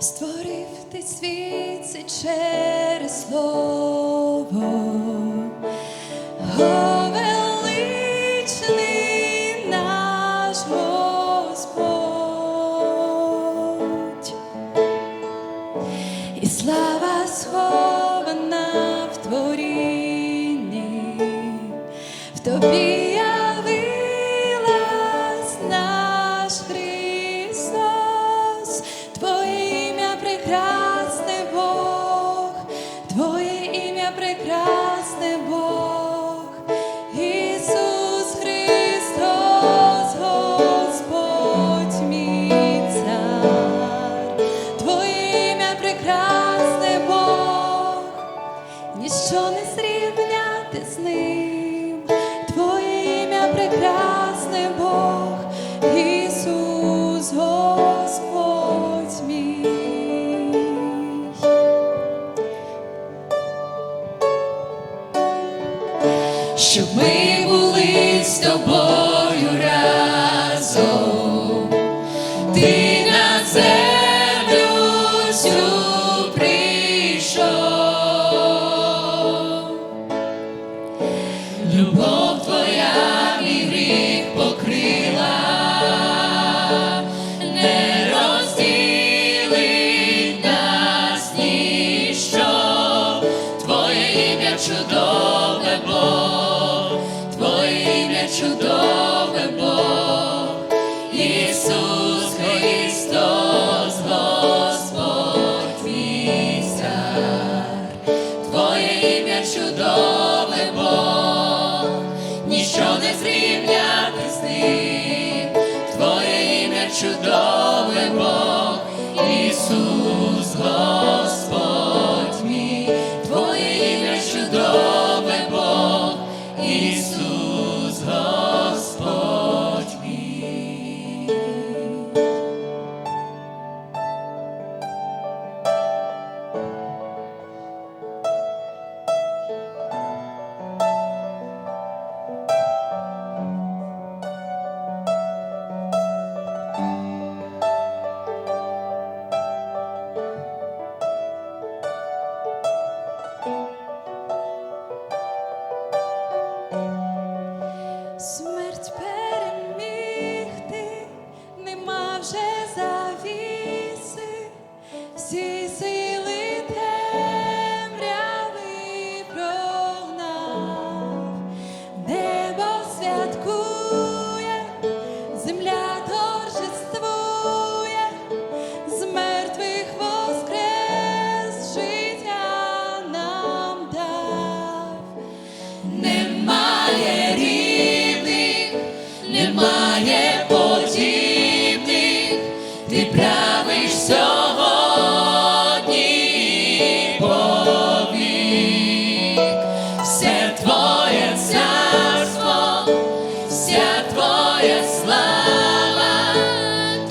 Створив ти світ це через слово, О, величний наш Господь, і слава тобі наш Христос, Твоє ім'я прекрасне Бог, Твоє ім'я прекрасне Бог, Ісус Христос, Господь Твоє ім'я прекрасне Бог. Ніщо не зрівняти з ним. Твоє Бог, Ісус, Господь. Щоб ми були з тобою Ісус Христос, Господь. Твоє ім'я чудове Бог, ніщо не зрівняти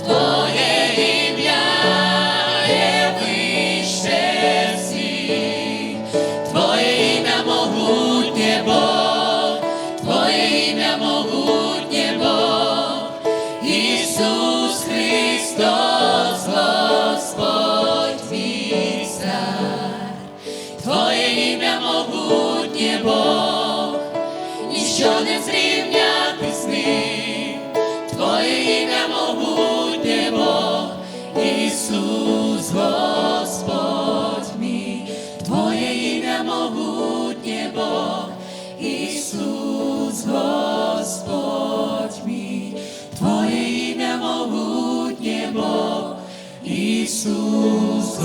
твоє ім'я вище всіх. Твоє ім'я могутнє Бог, Твоє Бог, Ісус Христос, Господь мій цар. Твоє ім'я могутнє Бог, ніщо не зрівняти Ісус Господь мій, Твоє ім'я могутнє Бог, Ісус Господь мій, Твоє ім'я Бог, Ісус